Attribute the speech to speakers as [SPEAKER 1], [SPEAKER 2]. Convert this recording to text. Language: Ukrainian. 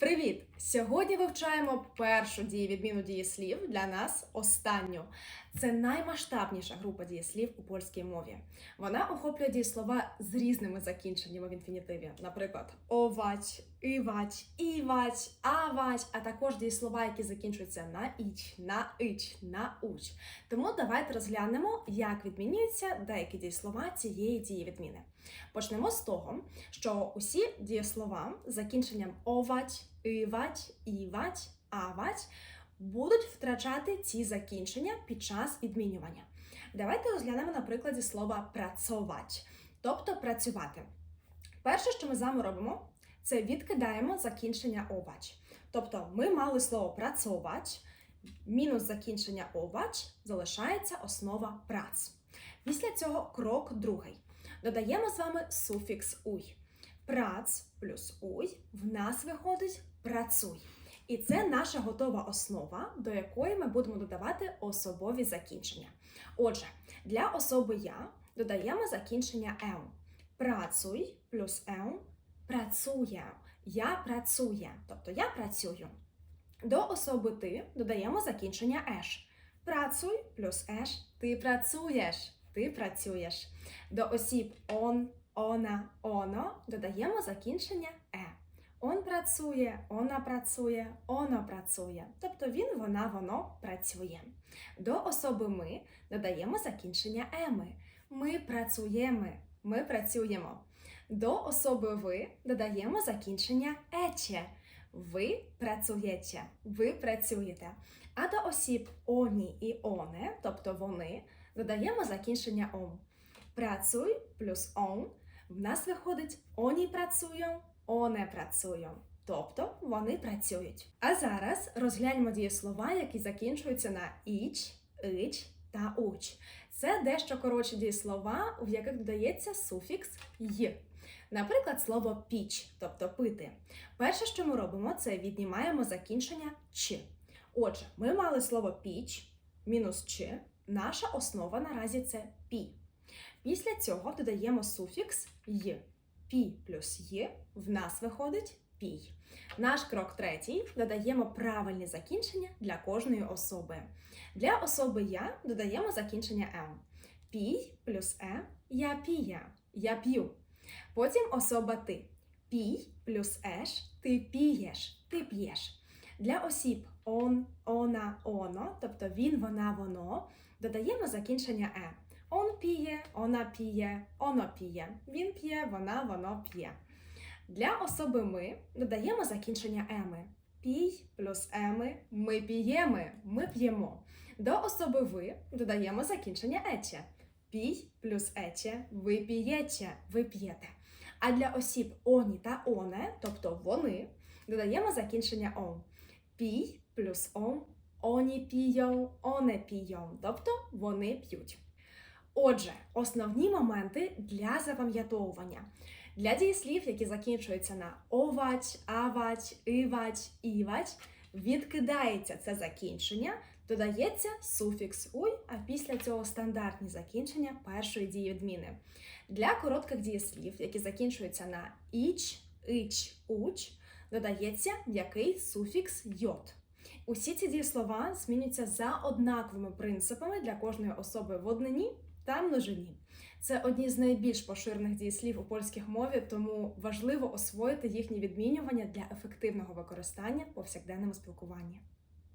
[SPEAKER 1] Привіт! Сьогодні вивчаємо першу дію відміну дієслів для нас останню. Це наймасштабніша група дієслів у польській мові. Вона охоплює дієслова з різними закінченнями в інфінітиві, наприклад, овач, івач, івач, авач, а також дієслова, які закінчуються на іч, на ич, на уч. Тому давайте розглянемо, як відмінюються деякі дієслова цієї дієвідміни. Почнемо з того, що усі дієслова з закінченням овач, ивач, івач, авач будуть втрачати ці закінчення під час відмінювання. Давайте розглянемо на прикладі слова працьовач, тобто працювати. Перше, що ми з вами робимо, це відкидаємо закінчення овач. Тобто ми мали слово працьовач, мінус закінчення овач, залишається основа прац. Після цього крок другий. Додаємо з вами суфікс уй. Прац плюс уй в нас виходить працюй. І це наша готова основа, до якої ми будемо додавати особові закінчення. Отже, для особи я додаємо закінчення еу. Працюй плюс еу працює. Я працює, тобто я працюю. До особи ти додаємо закінчення еш. Працюй плюс еш ти працюєш. Ти працюєш. До осіб он, она, оно додаємо закінчення е. Он працює, вона працює, оно працює. Тобто він, вона, воно працює. До особи ми додаємо закінчення еми. Ми працюємо, ми працюємо. До особи ви додаємо закінчення ече. Ви працюєте, ви працюєте. А до осіб оні і оне, тобто вони, додаємо закінчення ом. Працюй плюс он. В нас виходить оні працюють, оне працюють. Тобто вони працюють. А зараз розгляньмо дієслова, які закінчуються на іч, ич та уч. Це дещо коротші дієслова, в яких додається суфікс й. Наприклад, слово піч, тобто пити. Перше, що ми робимо, це віднімаємо закінчення ч. Отже, ми мали слово піч мінус ч. Наша основа наразі це пі. Після цього додаємо суфікс й. Пі плюс й в нас виходить пій. Наш крок третій додаємо правильні закінчення для кожної особи. Для особи я додаємо закінчення м. Пій плюс е я пія, я п'ю. Потім особа ти. Пій плюс еш ти пієш, ти п'єш. Для осіб он, она, оно, тобто він, вона, воно, додаємо закінчення е. Он піє, вона піє, оно піє. Він п'є, вона, воно п'є. Для особи ми додаємо закінчення еми. Пій плюс еми ми п'ємо, ми п'ємо. До особи ви додаємо закінчення ече. Пій плюс ече ви п'єте, ви п'єте. А для осіб оні та оне, тобто вони, додаємо закінчення он. Пій плюс он, оні пійом, оне пійом, тобто вони п'ють. Отже, основні моменти для запам'ятовування. Для дієслів, які закінчуються на овач, авач, ивач, івач, відкидається це закінчення, додається суфікс уй, а після цього стандартні закінчення першої дієвідміни. Для коротких дієслів, які закінчуються на іч, ич, уч, додається м'який суфікс йот. Усі ці дієслова змінюються за однаковими принципами для кожної особи в однині та множині. Це одні з найбільш поширених дієслів у польській мові, тому важливо освоїти їхні відмінювання для ефективного використання в повсякденному спілкуванні.